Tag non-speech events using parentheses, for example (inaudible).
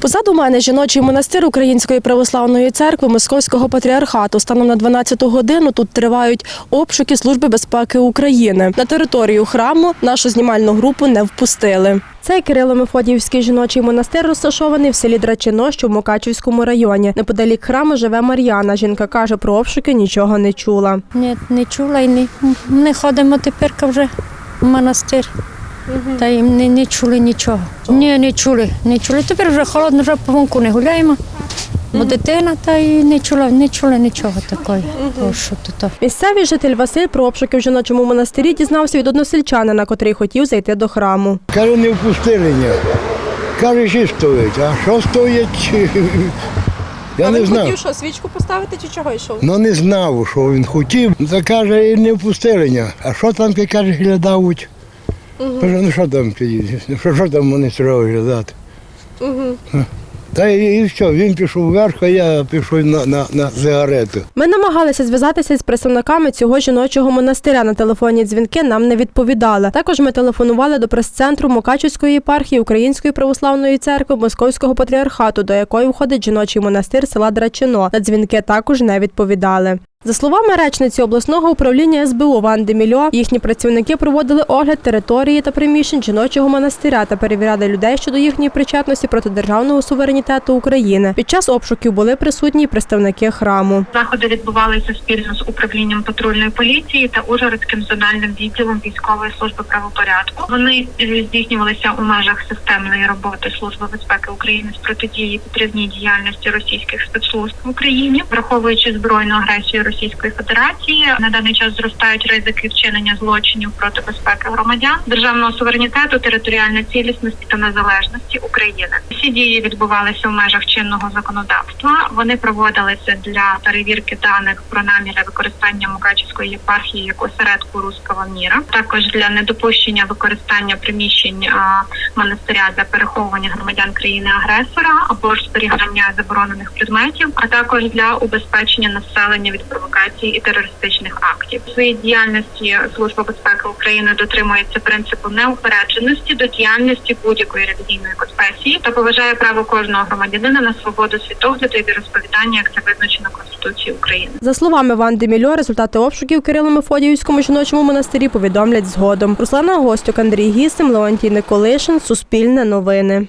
Позаду мене жіночий монастир Української православної церкви Московського патріархату. Станом на 12-ту годину тут тривають обшуки Служби безпеки України. На територію храму нашу знімальну групу не впустили. Цей Кирило-Мефодіївський жіночий монастир розташований в селі Драчино, що в Мукачівському районі. Неподалік храму живе Мар'яна. Жінка каже, про обшуки нічого не чула. Ні, не чула і не, не ходимо тепер вже в монастир. Та й не, не чули нічого. Ні, не чули, не чули. Тепер вже холодно, вже по вунку не гуляємо. Бо дитина та й не чула, не чули нічого такого. О, що тут. Місцевий житель Василь про обшуки в жіночому монастирі дізнався від односельчанина, котрий хотів зайти до храму. Каже, не впустили ні. Каже, що стоїть, а що стоїть? (laughs) Я не знав. хотів що свічку поставити чи чого йшов? Ну не знав, що він хотів. Та каже, і не впустили ні. А що там, каже, глядають? Каже, ну що там, що, що там вони треба глядати? Та і, і що, він пішов вверх, а я пішов на, на, на сигарету. Ми намагалися зв'язатися з представниками цього жіночого монастиря. На телефонні дзвінки нам не відповідали. Також ми телефонували до прес-центру Мукачівської єпархії Української православної церкви Московського патріархату, до якої входить жіночий монастир села Драчино. На дзвінки також не відповідали. За словами речниці обласного управління СБУ Ванди Мільо, їхні працівники проводили огляд території та приміщень жіночого монастиря та перевіряли людей щодо їхньої причетності проти державного суверенітету України. Під час обшуків були присутні представники храму. Заходи відбувалися спільно з управлінням патрульної поліції та Ужгородським зональним відділом військової служби правопорядку. Вони е, здійснювалися у межах системної роботи Служби безпеки України з протидії підривній діяльності російських спецслужб в Україні, враховуючи збройну агресію Російської Федерації. На даний час зростають ризики вчинення злочинів проти безпеки громадян, державного суверенітету, територіальної цілісності та незалежності України. Всі дії відбувалися в межах чинного законодавства. Вони проводилися для перевірки даних про наміри використання Мукачівської єпархії як осередку руського міра, також для недопущення використання приміщень монастиря для переховування громадян країни агресора або ж зберігання заборонених предметів, а також для убезпечення населення від провокацій і терористичних актів. У своїй діяльності Служба безпеки України дотримується принципу неупередженості до діяльності будь-якої релігійної конфесії та поважає право кожного громадянина на свободу світогляду і віросповідання, як це визначено Конституцією України. За словами Ванди Мільо, результати обшуків Кирило Мефодіївському жіночому монастирі повідомлять згодом. Руслана Гостюк, Андрій Гісим, Леонтій Николишин, Суспільне новини.